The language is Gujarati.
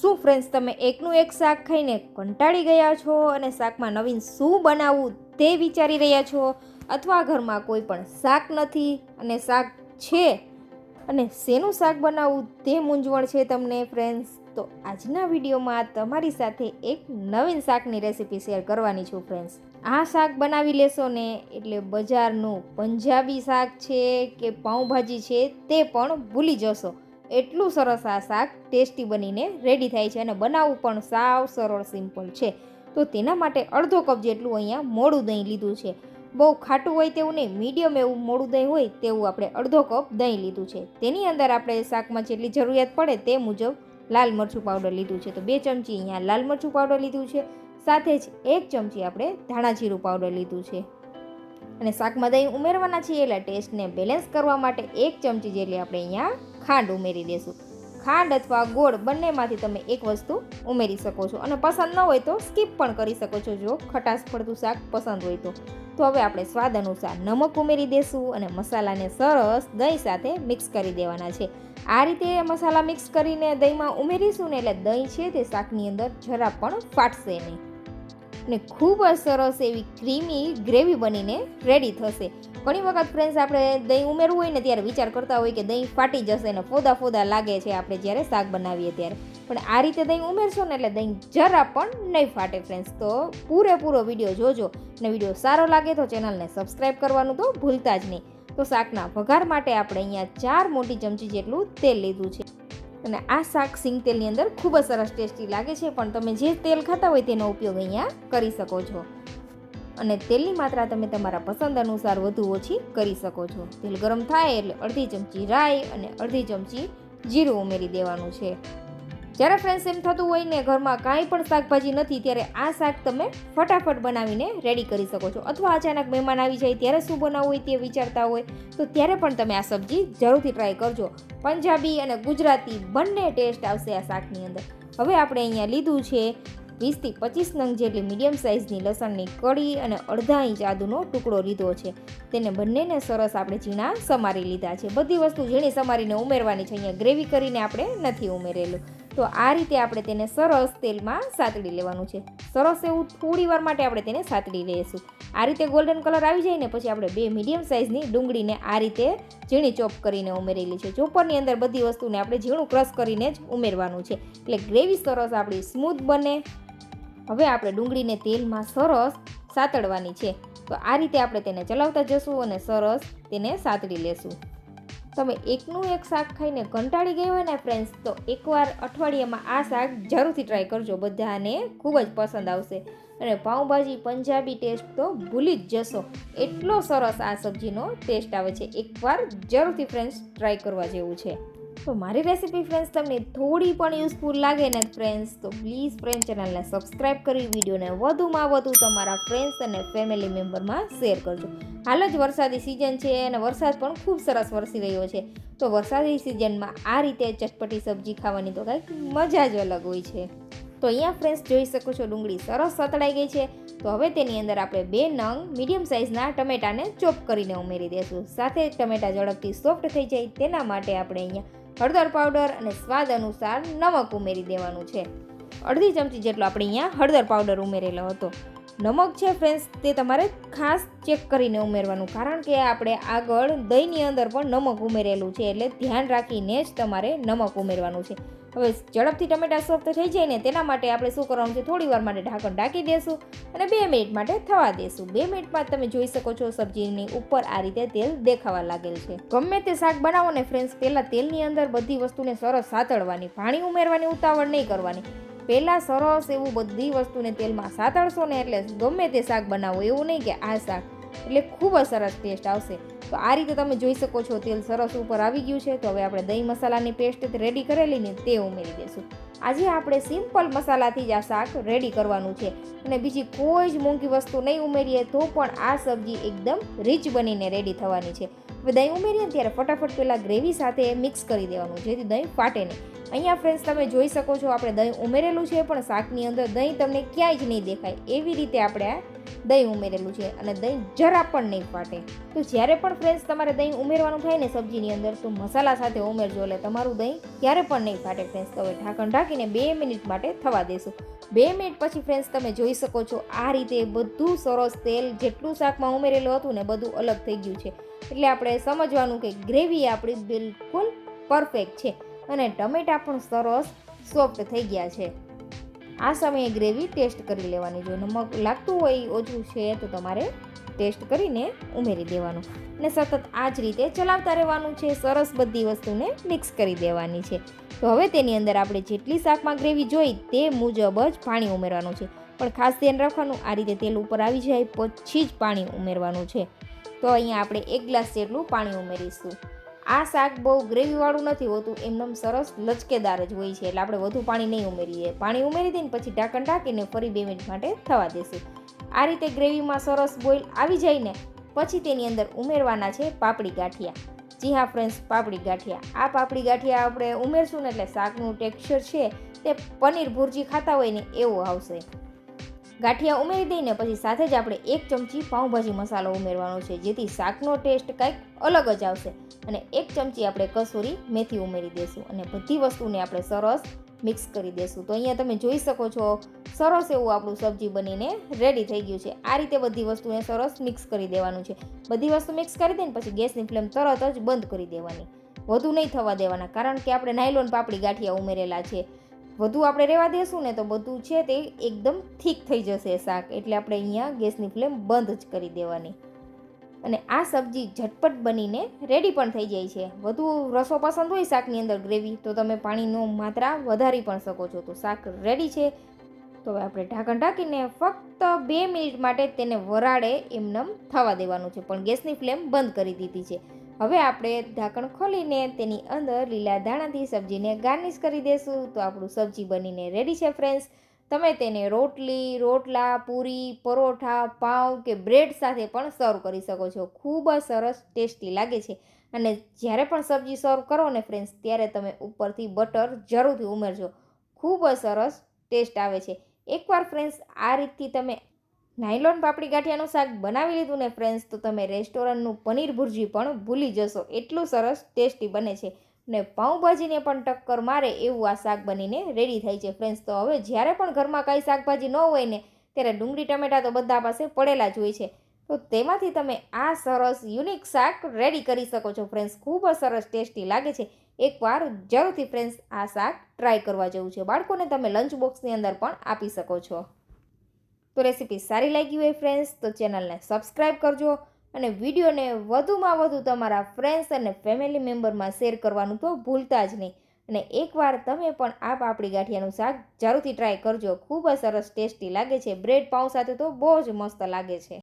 શું ફ્રેન્ડ્સ તમે એકનું એક શાક ખાઈને કંટાળી ગયા છો અને શાકમાં નવીન શું બનાવવું તે વિચારી રહ્યા છો? અથવા ઘરમાં કોઈ પણ શાક નથી અને શાક છે અને શેનું શાક બનાવવું તે મૂંઝવણ છે તમને ફ્રેન્ડ્સ તો આજના વિડીયોમાં તમારી સાથે એક નવીન શાકની રેસીપી શેર કરવાની છું ફ્રેન્ડ્સ આ શાક બનાવી લેશો ને એટલે બજારનું પંજાબી શાક છે કે પાઉંભાજી છે તે પણ ભૂલી જશો. એટલું સરસ આ શાક ટેસ્ટી બનીને રેડી થાય છે અને બનાવવું પણ સાવ સરળ સિમ્પલ છે. તો તેના માટે અડધો કપ જેટલું અહીંયા મોડું દહીં લીધું છે. બહુ ખાટું હોય તેવું નહીં મીડિયમ એવું મોડું દહીં હોય તેવું આપણે અડધો કપ દહીં લીધું છે. તેની અંદર આપણે શાકમાં જેટલી જરૂરિયાત પડે તે મુજબ લાલ મરચું પાવડર લીધું છે. તો બે ચમચી અહીંયા લાલ મરચું પાવડર લીધું છે. સાથે જ એક ચમચી આપણે ધાણા જીરું પાવડર લીધું છે. અને શાકમાં દહીં ઉમેરવાના છીએ એટલે ટેસ્ટને બેલેન્સ કરવા માટે એક ચમચી જેટલી આપણે અહીંયા ખાંડ ઉમેરી દેશું ખાંડ અથવા ગોળ બંનેમાંથી તમે એક વસ્તુ ઉમેરી શકો છો. અને પસંદ ન હોય તો સ્કીપ પણ કરી શકો છો જો ખટાશ પડતું શાક પસંદ હોય તો. તો હવે આપણે સ્વાદ અનુસાર નમક ઉમેરી દેશું અને મસાલાને સરસ દહીં સાથે મિક્સ કરી દેવાના છે. આ રીતે મસાલા મિક્સ કરીને દહીંમાં ઉમેરીશું ને એટલે દહીં છે તે શાકની અંદર જરા પણ ફાટશે નહીં. ને ખૂબ જ સરસ એવી ક્રીમી ગ્રેવી બનીને રેડી થશે. ઘણી વખત ફ્રેન્ડ્સ આપણે દહીં ઉમેરવું હોય ને ત્યારે વિચાર કરતા હોય કે દહીં ફાટી જશે ને ફોદા ફોદા લાગે છે આપણે જ્યારે શાક બનાવીએ ત્યારે. પણ આ રીતે દહીં ઉમેરશો ને એટલે દહીં જરા પણ નહીં ફાટે ફ્રેન્ડ્સ તો પૂરેપૂરો વીડિયો જોજો ને વીડિયો સારો લાગે તો ચેનલને સબસ્ક્રાઈબ કરવાનું તો ભૂલતા જ નહીં. તો શાકના વઘાર માટે આપણે અહીંયા ચાર મોટી ચમચી જેટલું તેલ લીધું છે. અને આ શાક સિંગ તેલની અંદર ખૂબ જ સરસ ટેસ્ટી લાગે છે, પણ તમે જે તેલ ખાતા હોય તેનો ઉપયોગ અહીંયા કરી શકો છો. અને તેલની માત્રા તમે તમારા પસંદ અનુસાર વધુ ઓછી કરી શકો છો. તેલ ગરમ થાય એટલે અડધી ચમચી રાઈ અને અડધી ચમચી જીરું ઉમેરી દેવાનું છે. જ્યારે ફ્રેન્ડ્સ એમ થતું હોય ને ઘરમાં કાંઈ પણ શાકભાજી નથી, ત્યારે આ શાક તમે ફટાફટ બનાવીને રેડી કરી શકો છો. અથવા અચાનક મહેમાન આવી જાય ત્યારે શું બનાવવું હોય તે વિચારતા હોય, તો ત્યારે પણ તમે આ સબ્જી જરૂરથી ટ્રાય કરજો. પંજાબી અને ગુજરાતી બંને ટેસ્ટ આવશે આ શાકની અંદર. હવે આપણે અહીંયા લીધું છે વીસથી પચીસ નંગ જેટલી મીડિયમ સાઇઝની લસણની કળી અને અડધા ઇંચ આદુનો ટુકડો લીધો છે. તેને બંનેને સરસ આપણે ઝીણા સમારી લીધા છે. બધી વસ્તુ ઝીણી સમારીને ઉમેરવાની છે. અહીંયા ગ્રેવી કરીને આપણે નથી ઉમેરેલું. તો આ રીતે આપણે તેને સરસ તેલમાં સાતડી લેવાનું છે. સરસ એવું થોડી વાર માટે આપણે તેને સાતડી લઈશું આ રીતે ગોલ્ડન કલર આવી જાય ને પછી આપણે બે મીડિયમ સાઇઝની ડુંગળીને આ રીતે ઝીણી ચોપ કરીને ઉમેરેલી છે. ચોપરની અંદર બધી વસ્તુને આપણે ઝીણું ક્રશ કરીને જ ઉમેરવાનું છે. એટલે ગ્રેવી સરસ આપણી સ્મૂથ બને. હવે આપણે ડુંગળીને તેલમાં સરસ સાતડવાની છે. તો આ રીતે આપણે તેને ચલાવતા જશું અને સરસ તેને સાતડી લેશું. તમે એકનું એક શાક ખાઈને કંટાળી ગયા હોય ને ફ્રેન્ડ્સ તો એકવાર અઠવાડિયામાં આ શાક જરૂરથી ટ્રાય કરજો. બધાને ખૂબ જ પસંદ આવશે. અને પાઉંભાજી, પંજાબી ટેસ્ટ તો ભૂલી જ જશો. એટલો સરસ આ સબ્જીનો ટેસ્ટ આવે છે. એકવાર જરૂરથી ફ્રેન્ડ્સ ટ્રાય કરવા જેવું છે. તો મારી રેસીપી ફ્રેન્ડ્સ તમને થોડી પણ યુઝફુલ લાગે ને ફ્રેન્ડ્સ તો પ્લીઝ ફ્રેન્ડ ચેનલને સબસ્ક્રાઈબ કરી વિડીયોને વધુમાં વધુ તમારા ફ્રેન્ડ્સ અને ફેમિલી મેમ્બરમાં શેર કરજો. હાલ જ વરસાદી સિઝન છે અને વરસાદ પણ ખૂબ સરસ વરસી રહ્યો છે. તો વરસાદી સિઝનમાં આ રીતે ચટપટી સબ્જી ખાવાની તો કંઈક મજા જ અલગ હોય છે. તો અહીંયા ફ્રેન્ડ્સ જોઈ શકો છો ડુંગળી સરસ સતળાઈ ગઈ છે. તો હવે તેની અંદર આપણે બે નંગ મીડિયમ સાઇઝના ટમેટાને ચોપ કરીને ઉમેરી દઈશું. સાથે ટમેટા ઝડપથી સોફ્ટ થઈ જાય તેના માટે આપણે અહીંયા હળદર પાવડર અને સ્વાદ અનુસાર નમક ઉમેરી દેવાનું છે. અડધી ચમચી જેટલો આપણે અહીંયા હળદર પાવડર ઉમેરેલો હતો. નમક છે ફ્રેન્ડ્સ તે તમારે ખાસ ચેક કરીને ઉમેરવાનું, કારણ કે આપણે આગળ દહીંની અંદર પણ નમક ઉમેરેલું છે, એટલે ધ્યાન રાખીને જ તમારે નમક ઉમેરવાનું છે. હવે ઝડપથી ટમેટા સોફ્ટ થઈ જાય ને તેના માટે આપણે શું કરવાનું છે? થોડી વાર માટે ઢાંકણ ઢાંકી દેશું અને બે મિનિટ માટે થવા દેશું. બે મિનિટમાં તમે જોઈ શકો છો સબ્જીની ઉપર આ રીતે તેલ દેખાવા લાગેલ છે. ગમે તે શાક બનાવો ને ફ્રેન્ડ્સ પહેલાં તેલની અંદર બધી વસ્તુને સરસ સાતળવાની, પાણી ઉમેરવાની, ઉતાવળ નહીં કરવાની. પહેલાં સરસ એવું બધી વસ્તુને તેલમાં સાતળશો ને એટલે ગમે તે શાક બનાવો, એવું નહીં કે આ શાક એટલે ખૂબ જ સરસ ટેસ્ટ આવશે. તો આ રીતે તમે જોઈ શકો છો, તેલ સરસ ઉપર આવી ગયું છે. તો હવે આપણે દહીં મસાલાની પેસ્ટ રેડી કરેલી ને તે ઉમેરી દઈશું. આજે આપણે સિમ્પલ મસાલાથી જ આ શાક રેડી કરવાનું છે. અને બીજી કોઈ જ મોંઘી વસ્તુ નહીં ઉમેરીએ તો પણ આ સબ્જી એકદમ રીચ બનીને રેડી થવાની છે. હવે દહીં ઉમેરીએ ત્યારે ફટાફટ પહેલાં ગ્રેવી સાથે મિક્સ કરી દેવાનું, જેથી દહીં ફાટે નહીં. અહીંયા ફ્રેન્ડ્સ તમે જોઈ શકો છો, આપણે દહીં ઉમેરેલું છે, પણ શાકની અંદર દહીં તમને ક્યાંય જ નહીં દેખાય. એવી રીતે આપણે આ દહીં ઉમેરેલું છે અને દહીં જરા પણ નહીં ફાટે. તો જ્યારે પણ ફ્રેન્ડ્સ તમારે દહીં ઉમેરવાનું થાય ને સબ્જીની અંદર, તો મસાલા સાથે ઉમેરજો. એટલે તમારું દહીં ક્યારે પણ નહીં ફાટે ફ્રેન્ડ્સ હવે ઢાંકણ ઢાંકીને બે મિનિટ માટે થવા દેશું. બે મિનિટ પછી ફ્રેન્ડ્સ તમે જોઈ શકો છો આ રીતે બધું સરસ તેલ જેટલું શાકમાં ઉમેરેલું હતું ને બધું અલગ થઈ ગયું છે. એટલે આપણે સમજવાનું કે ગ્રેવી આપણી બિલકુલ પરફેક્ટ છે અને ટમેટાં પણ સરસ સોફ્ટ થઈ ગયા છે. આ સમયે ગ્રેવી ટેસ્ટ કરી લેવાની. જો નમક લાગતું હોય, ઓછું છે, તો તમારે ટેસ્ટ કરીને ઉમેરી દેવાનું. અને સતત આ જ રીતે ચલાવતા રહેવાનું છે. સરસ બધી વસ્તુને મિક્સ કરી દેવાની છે. તો હવે તેની અંદર આપણે જેટલી શાકમાં ગ્રેવી જોઈ, તે મુજબ જ પાણી ઉમેરવાનું છે. પણ ખાસ ધ્યાન રાખવાનું, આ રીતે તેલ ઉપર આવી જાય, પછી જ પાણી ઉમેરવાનું છે. તો અહીંયા આપણે એક ગ્લાસ જેટલું પાણી ઉમેરીશું. આ શાક બહુ ગ્રેવીવાળું નથી હોતું, એમનેમ સરસ લચકેદાર જ હોય છે. એટલે આપણે વધુ પાણી નહીં ઉમેરીએ. પાણી ઉમેરી દઈને પછી ઢાંકણ ઢાંકીને ફરી બે મિનિટ માટે થવા દેશું. આ રીતે ગ્રેવીમાં સરસ બોઇલ આવી જાય ને પછી તેની અંદર ઉમેરવાના છે પાપડી ગાંઠિયા. જી હા ફ્રેન્ડ્સ, પાપડી ગાંઠિયા. આ પાપડી ગાંઠિયા આપણે ઉમેરશું ને એટલે શાકનું ટેક્સચર છે તે પનીર ભુરજી ખાતા હોય ને એવું આવશે. ગાંઠિયા ઉમેરી દઈને પછી સાથે જ આપણે એક ચમચી પાઉંભાજી મસાલો ઉમેરવાનો છે. જેથી શાકનો ટેસ્ટ કંઈક અલગ જ આવશે. અને એક ચમચી આપણે કસૂરી મેથી ઉમેરી દઈશું અને બધી વસ્તુને આપણે સરસ મિક્સ કરી દઈશું તો અહીંયા તમે જોઈ શકો છો, સરસ એવું આપણું સબ્જી બનીને રેડી થઈ ગયું છે. આ રીતે બધી વસ્તુને સરસ મિક્સ કરી દેવાનું છે. બધી વસ્તુ મિક્સ કરી દઈને પછી ગેસની ફ્લેમ તરત જ બંધ કરી દેવાની. વધુ નહીં થવા દેવાના. કારણ કે આપણે નાયલોન પાપડી ગાંઠિયા ઉમેરેલા છે. વધુ આપણે રહેવા દેશું ને તો બધું છે તે એકદમ થીક થઈ જશે શાક. એટલે આપણે અહીંયા ગેસની ફ્લેમ બંધ જ કરી દેવાની. અને આ સબ્જી ઝટપટ બનીને રેડી પણ થઈ જાય છે. વધુ રસો પસંદ હોય શાકની અંદર ગ્રેવી તો તમે પાણીનો માત્રા વધારી પણ શકો છો. તો શાક રેડી છે. તો હવે આપણે ઢાંકણ ઢાંકીને ફક્ત બે મિનિટ માટે તેને વરાળે એમનેમ થવા દેવાનું છે. પણ ગેસની ફ્લેમ બંધ કરી દીધી છે. હવે આપણે ઢાંકણ ખોલીને તેની અંદર લીલા દાણાથી સબ્જીને ગાર્નિશ કરી દઈશું તો આપણું સબ્જી બનીને રેડી છે ફ્રેન્ડ્સ તમે તેને રોટલી, રોટલા, પૂરી, પરોઠા, પાઉં કે બ્રેડ સાથે પણ સર્વ કરી શકો છો. ખૂબ જ સરસ ટેસ્ટી લાગે છે. અને જ્યારે પણ સબ્જી સર્વ કરો ને ફ્રેન્ડ્સ ત્યારે તમે ઉપરથી બટર જરૂરથી ઉમેરજો. ખૂબ જ સરસ ટેસ્ટ આવે છે. એકવાર ફ્રેન્ડ્સ આ રીતથી તમે નાયલોન પાપડી ગાંઠિયાનું શાક બનાવી લીધું ને ફ્રેન્ડ્સ તો તમે રેસ્ટોરન્ટનું પનીર ભુરજી પણ ભૂલી જશો. એટલું સરસ ટેસ્ટી બને છે. ને પાઉંભાજીને પણ ટક્કર મારે એવું આ શાક બનીને રેડી થાય છે ફ્રેન્ડ્સ તો હવે જ્યારે પણ ઘરમાં કાંઈ શાકભાજી ન હોય ને, ત્યારે ડુંગળી, ટમેટા તો બધા પાસે પડેલા જ હોય છે. તો તેમાંથી તમે આ સરસ યુનિક શાક રેડી કરી શકો છો ફ્રેન્ડ્સ ખૂબ જ સરસ ટેસ્ટી લાગે છે. એકવાર જરૂરથી ફ્રેન્ડ્સ આ શાક ટ્રાય કરવા જેવું છે. બાળકોને તમે લંચ બોક્સની અંદર પણ આપી શકો છો. તો રેસીપી સારી લાગી હોય ફ્રેન્ડ્સ તો ચેનલને સબસ્ક્રાઈબ કરજો અને વિડીયોને વધુમાં વધુ તમારા ફ્રેન્ડ્સ અને ફેમિલી મેમ્બરમાં શેર કરવાનું તો ભૂલતા જ નહીં. અને એકવાર તમે પણ આ પાપડી ગાંઠિયાનું શાક જરૂરથી ટ્રાય કરજો. ખૂબ જ સરસ ટેસ્ટી લાગે છે. બ્રેડ પાઉં સાથે તો બહુ જ મસ્ત લાગે છે.